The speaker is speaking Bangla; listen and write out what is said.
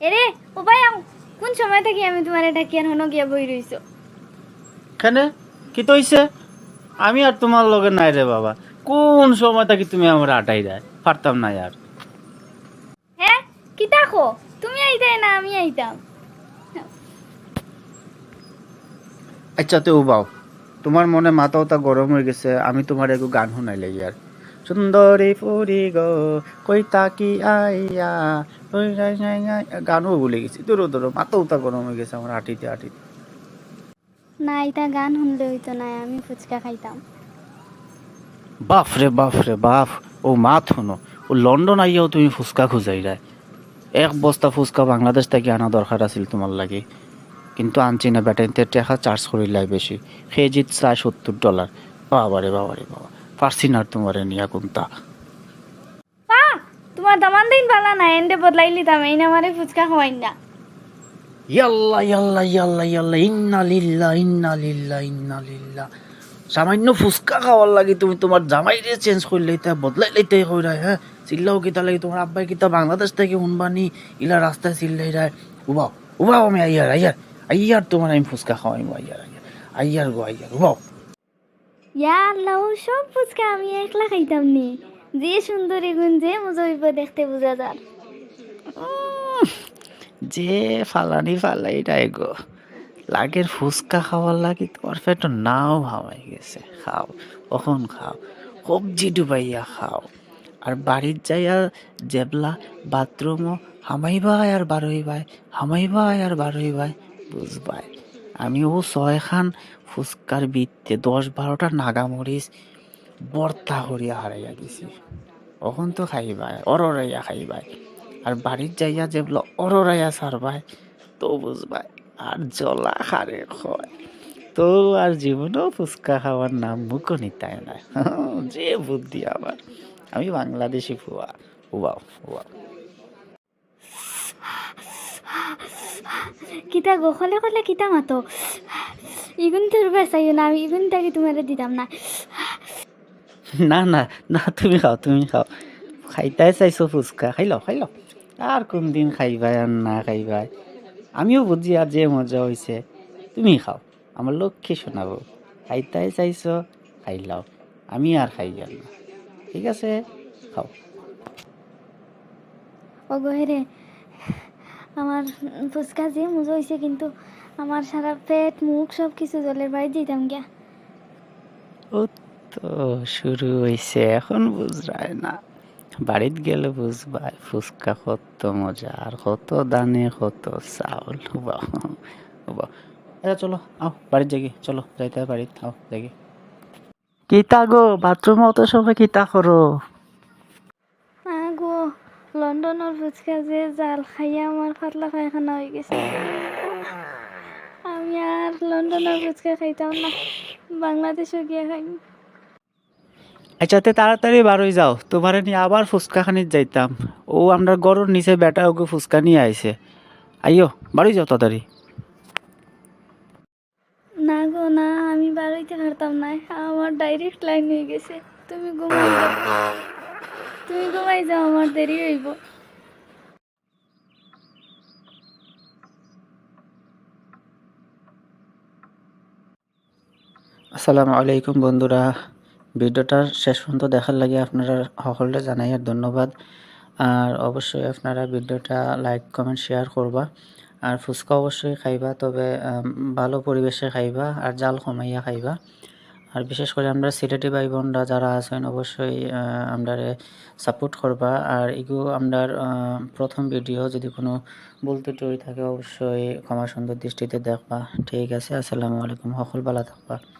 এরে উপায় আও কোন সময় থেকে আমি তোমার এটা কি আর হনো গিয়া বই রইছো? কেন? কি তো হইছে? আমি আর তোমার লগে নাই রে বাবা। কোন সময় থাকি তুমি আমার আটাই দেয়? পারতাম না আর। হ্যাঁ কি দেখো? তুমি আইতে না আমি আইতাম। আচ্ছা তো বাও তোমার মনে মাথা ওটা গরম হয়ে গেছে আমি তোমার একটু গান শুনাই লাগি আর। সুন্দরী ফুরি গো কই তাকি আইয়া গানও ভুলে গেছি। দূর দূর মাথা ওটা গরম হয়ে গেছে আমার আটিতে আটিতে না এটা গান শুনলে হইতো না আমি ফুচকা খাইতাম। বাপ রে বাপ রে বাপ ও মাত শুনো ও লন্ডন আইয়াও তুমি ফুচকা খুঁজাই রায়। এক বস্তা ফুচকা বাংলাদেশ থেকে আনা দরকার আছিল তোমার লাগে। কিন্তু আনছি না ব্যাটারিতে টাকা চার্জ করিলাই বেশি। কেজিত চায় সত্তর ডলার বাবারে বাবারে বাবা। পারছি না তোমারে নিয়া কোনটা তোমার দামান দিন বালা না এন্ডে বদলাই লিতাম এই না আমারে ফুচকা খাওয়াই না। ইয়াল্লা ইয়াল্লা ইয়াল্লা ইয়াল্লা ইন্না লিল্লা ইন্না লিল্লা ইন্না লিল্লা। সামান্য ফুচকা খাওয়ার লাগে তুমি তোমার জামাইরে চেঞ্জ করলে তা বদলাই লইতে কইরা হ্যাঁ? চিল্লাও কিতা লাগে তোমার আব্বাই কিতা বাংলাদেশ থেকে শুনবানি ইলা রাস্তায় চিল্লাই রায়। উবাও উবাও আমি আইয়ার আইয়ার আইয়ার তোমার আমি ফুচকা খাওয়াইমু আইয়ার আইয়ার। আইয়ার গো আইয়ার উবাও। ইয়া আল্লাহ, সব ফুচকা আমি একলা খাইতাম নি। যে সুন্দরী গুণ যে মজা দেখতে বোঝা যার যে ফালানি ফালাই রায় গো। লাগের ফুচকা খাওয়ার লাগে তোমার পেট নাও ভাবাই গেছে। খাও, কখন খাও? সবজি ডুবাইয়া খাও। আর বাড়ির যাইয়া জেবলা, বাথরুমও হামাইবাই আর বারোইবাই, হামাইবাই আর বারোইবাই, বুঝবাই। আমি ও ছয়খান ফুচকার বিত্তে দশ বারোটা নাগামরিচ, বর্তা করিয়া হারাইয়া গেছি কখন তো খাইবাই, অররাইয়া খাইবাই। আর বাড়ির যাইয়া যেগুলো অররাইয়া সারবাই, তো বুঝবাই আর জলা খারে হয়। তো আর জীবনেও ফুচকা খাওয়ার নাম মুখও নিতাই না যে বুদ্ধি আবার আমি বাংলাদেশি ফুয়া। উবাও উবাও কিতা গো? কলে কলে কিতা মাতো? ইগুন তোর বেসাইও না আমি ইগুন তাকে তোমার দিতাম না। না না না তুমি খাও তুমি খাও। খাইতাই চাইছো ফুচকা। খাই লও খাইলাও খাইলাও আর কোন দিন খাইবাই আর না খাইবাই। আমিও বুঝি আর যে মজা হয়েছে তুমি খাও। আমার লক্ষ্যে শোনাবো। খাইতাই চাইছো খাই লও। আমি আর খাই আর না। ঠিক আছে খাও। ও গহেরে আমার ফুচকা যে মজা হয়েছে কিন্তু আমার সারা পেট মুখ সব কিছু জলের বাড়ি দিতাম গিয়া। ও তো শুরু হয়েছে এখন বুঝরায় না। বাড়িত গেলে বুঝবাই ফুচকা কত মজা আর কত দানে কত চাউল এরা চলো আও বাড়ির জায়গা চলো যাইতে বাড়িত আও জায়গা কিতা গো বাথরুম অত সময় কিতা করো? লন্ডনের ফুচকা যে জাল খাইয়া আমার পাতলা পায়খানা হয়ে গেছে। আমি আর লন্ডনের ফুচকা খাইতাম না বাংলাদেশও গিয়ে খাইম আচ্ছা তে তাড়াতাড়ি বারোই যাও। তোমারে নিয়ে আবার ফুচকা খানিত যাইতাম। ও আমরা গরুর নিচে বেটা ওকে ফুচকা নিয়ে আইছে। আইও বাড়ি যাও তাড়াতাড়ি। না গো না আমি বাড়াইতে পারতাম না। আমার ডাইরেক্ট লাইন হয়ে গেছে। তুমি ঘুমাই তুমি ঘুমাই যাও, আমার দেরি হইব। আসসালামু আলাইকুম বন্ধুরা। ভিডিওটার শেষ পর্যন্ত দেখার লাগে আপনারা সকলে জানাই আর ধন্যবাদ। আর অবশ্যই আপনারা ভিডিওটা লাইক, কমেন্ট, শেয়ার করবা। আর ফুচকা অবশ্যই খাইবা, তবে ভালো পরিবেশে খাইবা আর জাল কমাইয়া খাইবা। আর বিশেষ করে আমরা সিলেটি ভাই বোনরা যারা আছেন, অবশ্যই আমরা সাপোর্ট করবা। আর এগুলো আমরা প্রথম ভিডিও যদি কোনো বলতে টুই থাকে, অবশ্যই ক্ষমা সুন্দর দৃষ্টিতে দেখবা। ঠিক আছে, আসসালামু আলাইকুম। সকল ভালো থাকবা।